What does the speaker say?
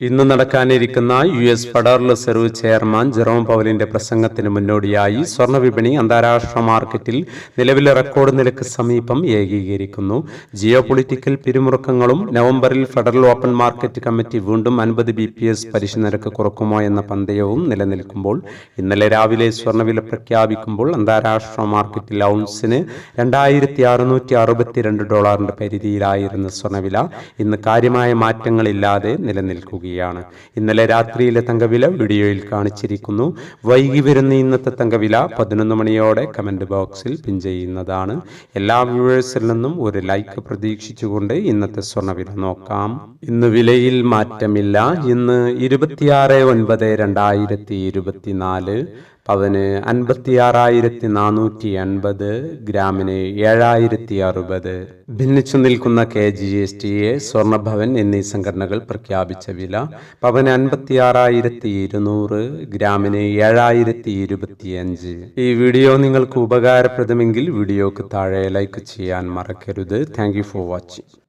ഇന്ന് നടക്കാനിരിക്കുന്ന U S federal reserve chairman Jerome പവലിന്റെ പ്രസംഗത്തിന് മുന്നോടിയായി സ്വർണ വിപണി അന്താരാഷ്ട്ര മാർക്കറ്റിൽ നിലവിലെ റെക്കോർഡ് നിലയ്ക്ക് സമീപം ഏകീകരിക്കുന്നു. ജിയോ പൊളിറ്റിക്കൽ പിരിമുറുക്കങ്ങളും നവംബറിൽ ഫെഡറൽ ഓപ്പൺ മാർക്കറ്റ് കമ്മിറ്റി വീണ്ടും അൻപത് ബി പി എസ് പലിശ നിരക്ക് കുറക്കുമോ എന്ന പന്തയവും നിലനിൽക്കുമ്പോൾ ഇന്നലെ രാവിലെ സ്വർണവില പ്രഖ്യാപിക്കുമ്പോൾ അന്താരാഷ്ട്ര മാർക്കറ്റിൽ ഔൺസിന് രണ്ടായിരത്തി അറുന്നൂറ്റി അറുപത്തിരണ്ട് ഡോളറിന്റെ പരിധിയിലായിരുന്ന സ്വർണവില ഇന്ന് കാര്യമായ മാറ്റങ്ങളില്ലാതെ നിലനിൽക്കുകയാണ് ഇന്നലെ രാത്രിയിലെ തങ്കവില വീഡിയോയിൽ കാണിച്ചിരിക്കുന്നു. വൈകി വരുന്ന ഇന്നത്തെ തങ്കവില പതിനൊന്ന് മണിയോടെ കമന്റ് ബോക്സിൽ പിൻ ചെയ്യുന്നതാണ്. എല്ലാ വ്യൂവേഴ്സിൽ നിന്നും ഒരു ലൈക്ക് പ്രതീക്ഷിച്ചുകൊണ്ട് ഇന്നത്തെ സ്വർണവില നോക്കാം. ഇന്ന് വിലയിൽ മാറ്റമില്ല. ഇന്ന് ഇരുപത്തിയാറ് ഒൻപത് രണ്ടായിരത്തി ഇരുപത്തിനാല്. പവന് അൻപത്തിയാറായിരത്തി നാനൂറ്റി അൻപത് ഗ്രാമിന് ഏഴായിരത്തി അറുപത് ഭിന്നിച്ചു നിൽക്കുന്ന K G S T A Swarnabhavan എന്നീ സംഘടനകൾ പ്രഖ്യാപിച്ച വില പവന് അൻപത്തിയാറായിരത്തി ഇരുന്നൂറ് ഗ്രാമിന് ഏഴായിരത്തി ഇരുപത്തിയഞ്ച് ഈ വീഡിയോ നിങ്ങൾക്ക് ഉപകാരപ്രദമെങ്കിൽ വീഡിയോക്ക് താഴെ ലൈക്ക് ചെയ്യാൻ മറക്കരുത്. Thank for watching.